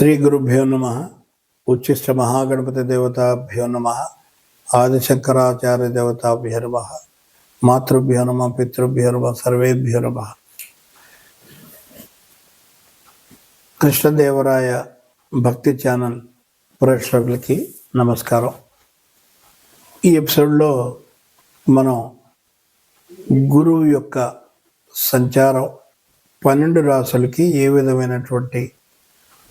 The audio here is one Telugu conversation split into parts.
శ్రీ గురుభ్యో నమ ఉచ్చిష్ట మహాగణపతి దేవతాభ్యో నమ ఆదిశంకరాచార్య దేవతాభ్యో నమ మాతృభ్యో నమ పితృభ్యో నమ సర్వేభ్యో నమ. కృష్ణదేవరాయ భక్తి ఛానల్ ప్రేక్షకులకి నమస్కారం. ఈ ఎపిసోడ్లో మనం గురువు యొక్క సంచారం పన్నెండు రాసులకి ఏ విధమైనటువంటి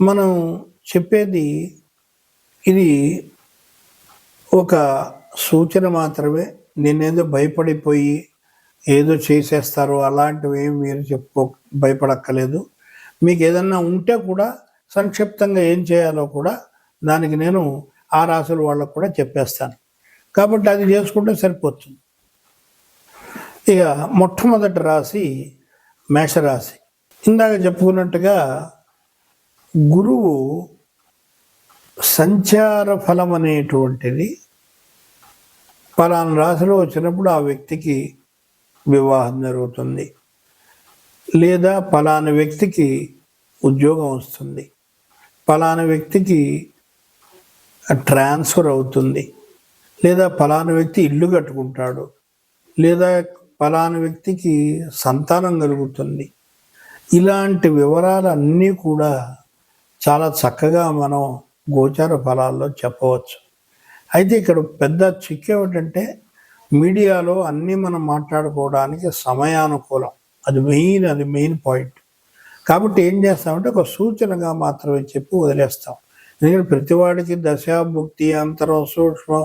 మనం చెప్పేది ఇది ఒక సూచన మాత్రమే. నేనేదో భయపడిపోయి ఏదో చేసేస్తారు అలాంటివి ఏమి మీరు చెప్పుకో భయపడక్కలేదు మీకు ఏదన్నా ఉంటే కూడా సంక్షిప్తంగా ఏం చేయాలో కూడా దానికి నేను ఆ రాసుల వాళ్ళకు కూడా చెప్పేస్తాను. కాబట్టి అది చేసుకుంటే సరిపోతుంది. ఇక మొట్టమొదటి రాశి మేషరాశి. ఇందాక చెప్పుకున్నట్టుగా గురువు సంచార ఫలం అనేటువంటిది పలానా రాశిలో వచ్చినప్పుడు ఆ వ్యక్తికి వివాహం జరుగుతుంది. లేదా పలానా వ్యక్తికి ఉద్యోగం వస్తుంది. పలానా వ్యక్తికి ట్రాన్స్ఫర్ అవుతుంది. లేదా పలానా వ్యక్తి ఇల్లు కట్టుకుంటాడు. లేదా పలానా వ్యక్తికి సంతానం కలుగుతుంది. ఇలాంటి వివరాలన్నీ కూడా చాలా చక్కగా మనం గోచార ఫలాల్లో చెప్పవచ్చు. అయితే ఇక్కడ పెద్ద చిక్ ఏమిటంటే మీడియాలో అన్నీ మనం మాట్లాడుకోవడానికి సమయానుకూలం. అది మెయిన్ అది మెయిన్ పాయింట్. కాబట్టి ఏం చేస్తామంటే ఒక సూచనగా మాత్రమే చెప్పి వదిలేస్తాం. ఎందుకంటే ప్రతివాడికి దశ భుక్తి అంతరం సూక్ష్మం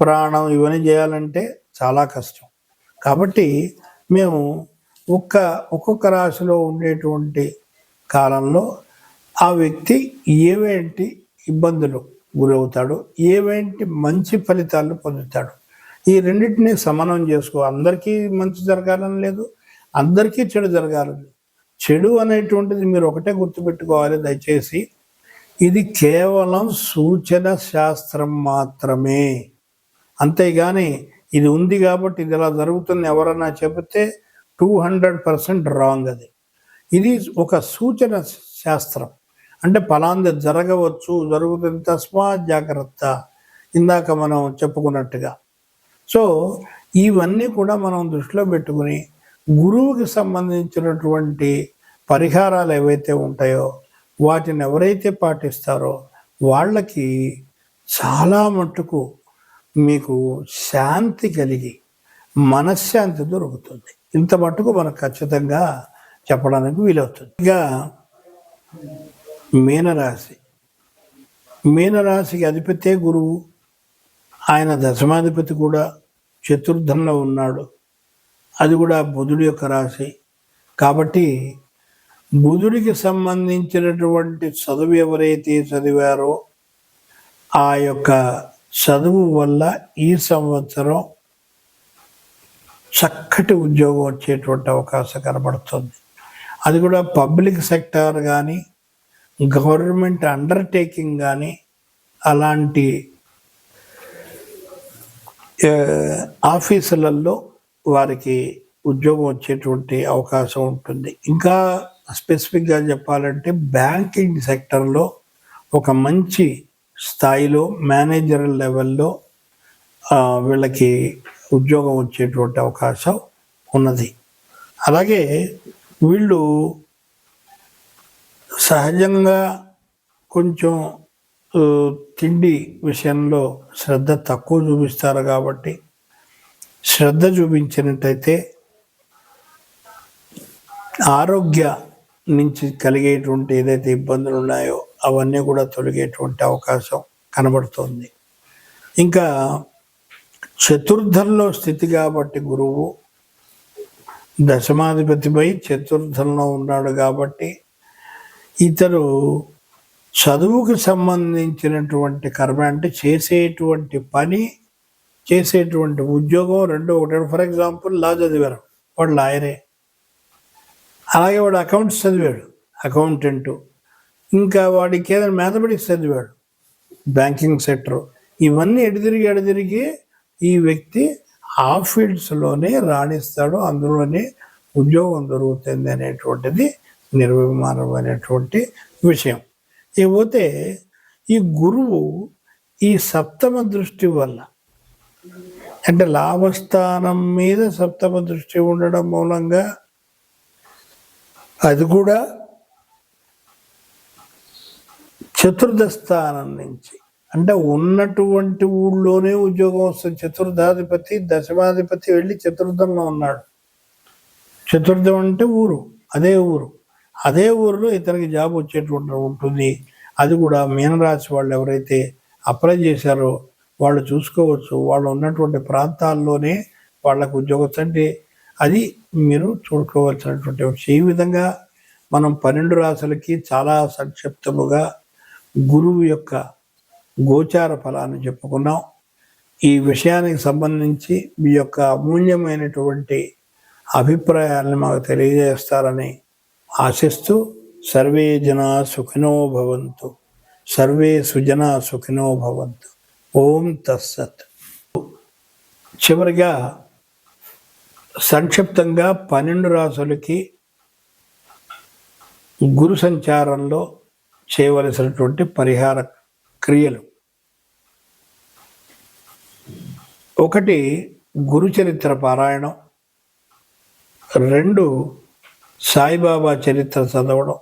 ప్రాణం ఇవన్నీ చేయాలంటే చాలా కష్టం. కాబట్టి మేము ఒక్క ఒక్కొక్క రాశిలో ఉండేటువంటి కాలంలో ఆ వ్యక్తి ఏవేంటి ఇబ్బందులు గురవుతాడు ఏవేంటి మంచి ఫలితాలు పొందుతాడు. ఈ రెండింటిని సమానం చేసుకో. అందరికీ మంచి జరగాలని లేదు అందరికీ చెడు జరగాలని చెడు అనేటువంటిది మీరు ఒకటే గుర్తుపెట్టుకోవాలి దయచేసి. ఇది కేవలం సూచన శాస్త్రం మాత్రమే. అంతేగాని ఇది ఉంది కాబట్టి ఇది ఇలా జరుగుతుంది ఎవరన్నా చెబితే టూ హండ్రెడ్ పర్సెంట్ రాంగ్ అది. ఇది ఒక సూచన శాస్త్రం. అంటే ఫలాంది జరగవచ్చు జరుగుతుంది. తస్మా జాగ్రత్త. ఇందాక మనం చెప్పుకున్నట్టుగా. సో ఇవన్నీ కూడా మనం దృష్టిలో పెట్టుకుని గురువుకి సంబంధించినటువంటి పరిహారాలు ఏవైతే ఉంటాయో వాటిని ఎవరైతే పాటిస్తారో వాళ్ళకి చాలా మట్టుకు మీకు శాంతి కలిగి మనశ్శాంతి దొరుకుతుంది. ఇంత మట్టుకు మనకు ఖచ్చితంగా చెప్పడానికి వీలవుతుంది. ఇక మీనరాశి. మీనరాశికి అధిపతే గురువు. ఆయన దశమాధిపతి కూడా చతుర్థంలో ఉన్నాడు. అది కూడా బుధుడి యొక్క రాశి. కాబట్టి బుధుడికి సంబంధించినటువంటి చదువు ఎవరైతే చదివారో ఆ యొక్క చదువు వల్ల ఈ సంవత్సరం చక్కటి ఉద్యోగం వచ్చేటువంటి అవకాశం కనబడుతుంది. అది కూడా పబ్లిక్ సెక్టార్ కానీ గవర్నమెంట్ అండర్టేకింగ్ కానీ అలాంటి ఆఫీసులలో వారికి ఉద్యోగం వచ్చేటువంటి అవకాశం ఉంటుంది. ఇంకా స్పెసిఫిక్గా చెప్పాలంటే బ్యాంకింగ్ సెక్టర్లో ఒక మంచి స్థాయిలో మేనేజర్ లెవెల్లో వీళ్ళకి ఉద్యోగం వచ్చేటువంటి అవకాశం ఉన్నది. అలాగే వీళ్ళు సహజంగా కొంచెం తిండి విషయంలో శ్రద్ధ తక్కువ చూపిస్తారు కాబట్టి శ్రద్ధ చూపించినట్టయితే ఆరోగ్య నుంచి కలిగేటువంటి ఏదైతే ఇబ్బందులు ఉన్నాయో అవన్నీ కూడా తొలగేటువంటి అవకాశం కనబడుతోంది. ఇంకా చతుర్థంలో స్థితి కాబట్టి గురువు దశమాధిపతిపై చతుర్థంలో ఉన్నాడు కాబట్టి ఇతరు చదువుకు సంబంధించినటువంటి కర్మ అంటే చేసేటువంటి పని చేసేటువంటి ఉద్యోగం రెండో ఒకటి ఫర్ ఎగ్జాంపుల్ లా చదివారు. వాడు లాయరే. అలాగే వాడు అకౌంట్స్ చదివాడు. అకౌంటెంటు ఇంకా వాడికి ఏదైనా మ్యాథమెటిక్స్ చదివాడు. బ్యాంకింగ్ సెక్టర్ ఇవన్నీ ఎడిదిరిగి ఎడిదిరిగి ఈ వ్యక్తి ఆ ఫీల్డ్స్లోనే రాణిస్తాడు. అందులోనే ఉద్యోగం దొరుకుతుంది అనేటువంటిది నిర్విమానమైనటువంటి విషయం. ఇకపోతే ఈ గురువు ఈ సప్తమ దృష్టి వల్ల అంటే లాభస్థానం మీద సప్తమ దృష్టి ఉండడం మూలంగా అది కూడా చతుర్థ స్థానం నుంచి. అంటే ఉన్నటువంటి ఊళ్ళోనే ఉద్యోగం వస్తుంది. చతుర్థాధిపతి దశమాధిపతి వెళ్ళి చతుర్థంలో ఉన్నాడు. చతుర్థం అంటే ఊరు అదే ఊరు. అదే ఊరిలో ఇతనికి జాబ్ వచ్చేటువంటి ఉంటుంది. అది కూడా మీనరాశి వాళ్ళు ఎవరైతే అప్లై చేశారో వాళ్ళు చూసుకోవచ్చు. వాళ్ళు ఉన్నటువంటి ప్రాంతాల్లోనే వాళ్ళకు ఉద్యోగం అంటే అది మీరు చూసుకోవాల్సినటువంటి విషయం. ఈ విధంగా మనం పన్నెండు రాశులకి చాలా సంక్షిప్తముగా గురువు యొక్క గోచార ఫలాన్ని చెప్పుకున్నాం. ఈ విషయానికి సంబంధించి మీ యొక్క అమూల్యమైనటువంటి అభిప్రాయాలను మాకు తెలియజేస్తారని ఆశిస్తూ సర్వే జనా సుఖినో భవంతు సర్వే సుజన సుఖినో భవంతు ఓం తస్సత్. చివరిగా సంక్షిప్తంగా పన్నెండు రాసులకి గురు సంచారంలో చేయవలసినటువంటి పరిహార క్రియలు. ఒకటి గురు చరిత్ర పారాయణం రెండు సాయిబాబా చరిత్ర చదవడం.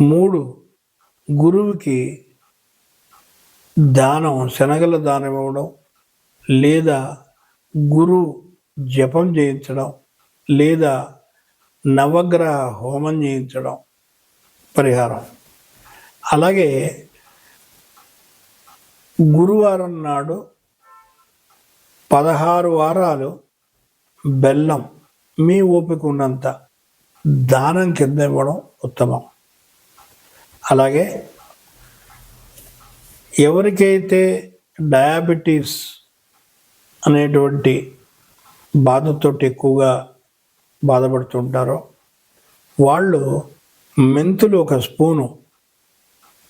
మూడు గురువుకి దానం శనగల దానం ఇవ్వడం లేదా గురు జపం చేయించడం లేదా నవగ్రహ హోమం చేయించడం పరిహారం. అలాగే గురువారం నాడు పదహారు వారాలు బెల్లం మీ ఓపిక ఉన్నంత దానం కింద ఇవ్వడం ఉత్తమం. అలాగే ఎవరికైతే డయాబెటీస్ అనేటువంటి బాధతో ఎక్కువగా బాధపడుతుంటారో వాళ్ళు మెంతులు ఒక స్పూను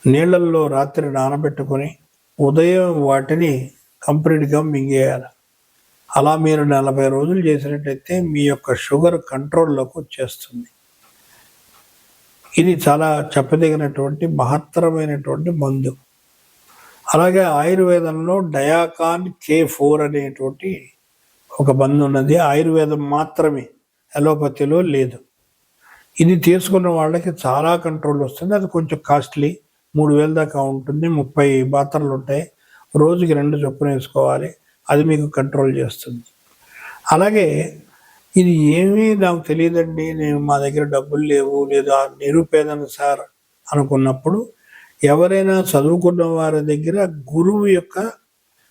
నీళ్ళల్లో రాత్రి నానబెట్టుకొని ఉదయం వాటిని కంప్లీట్గా మింగేయాలి. అలా మీరు నలభై రోజులు చేసినట్టయితే మీ యొక్క షుగర్ కంట్రోల్లోకి వచ్చేస్తుంది. ఇది చాలా చెప్పదగినటువంటి మహత్తరమైనటువంటి మందు. అలాగే ఆయుర్వేదంలో డయాకాన్ కే ఫోర్ అనేటువంటి ఒక మందు ఉన్నది. ఆయుర్వేదం మాత్రమే అలోపతిలో లేదు. ఇది తీసుకున్న వాళ్ళకి చాలా కంట్రోల్ వస్తుంది. అది కొంచెం కాస్ట్లీ మూడు వేల దాకా ఉంటుంది. ముప్పై మాత్రలు ఉంటాయి. రోజుకి రెండు చొప్పున వేసుకోవాలి. అది మీకు కంట్రోల్ చేస్తుంది. అలాగే ఇది ఏమీ నాకు తెలియదండి. నేను మా దగ్గర డబ్బులు లేవు. లేదా నిరుపేదను సార్ అనుకున్నప్పుడు ఎవరైనా చదువుకున్న వారి దగ్గర గురువు యొక్క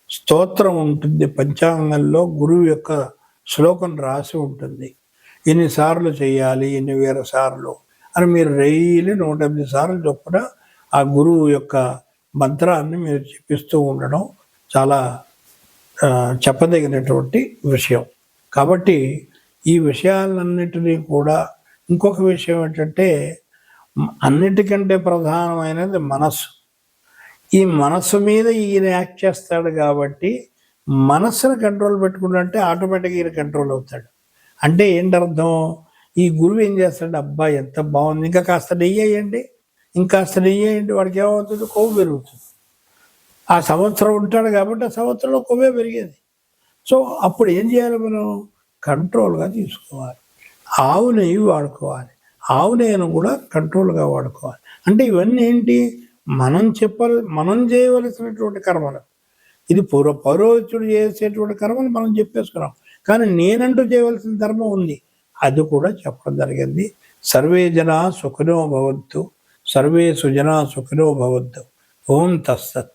స్తోత్రం ఉంటుంది. పంచాంగంలో గురువు యొక్క శ్లోకం రాసి ఉంటుంది. ఎన్నిసార్లు చేయాలి ఎన్ని వేల సార్లు? అని మీరు రైలు నూట ఎనిమిది సార్లు చొప్పున ఆ గురువు యొక్క మంత్రాన్ని మీరు చెప్పిస్తూ ఉండడం చాలా చెప్పదగినటువంటి విషయం. కాబట్టి ఈ విషయాలన్నిటినీ కూడా ఇంకొక విషయం ఏంటంటే అన్నిటికంటే ప్రధానమైనది మనస్సు. ఈ మనస్సు మీద ఈయన యాక్ట్ చేస్తాడు కాబట్టి మనస్సును కంట్రోల్ పెట్టుకుంటే ఆటోమేటిక్గా ఈయన కంట్రోల్ అవుతాడు. అంటే ఏంటి అర్థం ఈ గురువు ఏం చేస్తాడు అబ్బా ఎంత బాగుంది. ఇంకా కాస్త నెయ్యి వేయండి. ఇంకాస్త నెయ్యి వేయండి. వాడికి ఏమవుతుంది? కొవ్వు పెరుగుతుంది. ఆ సంవత్సరం ఉంటాడు కాబట్టి ఆ సంవత్సరంలో కొవ్వే పెరిగేది. సో అప్పుడు ఏం చేయాలి మనం? కంట్రోల్గా తీసుకోవాలి. ఆవు నెయ్యి వాడుకోవాలి. ఆవు నెయ్యను కూడా కంట్రోల్గా వాడుకోవాలి. అంటే ఇవన్నీ ఏంటి? మనం చెప్పాలి మనం చేయవలసినటువంటి కర్మలు. ఇది పూర్వ పౌరోహితుడు చేసేటువంటి కర్మలు మనం చెప్పేసుకున్నాం. కానీ నేనంటూ చేయవలసిన ధర్మం ఉంది. అది కూడా చెప్పడం జరిగింది. సర్వే జన సుఖినో భవద్దు సర్వే సుజన సుఖినో భవద్దు ఓం తస్సత్.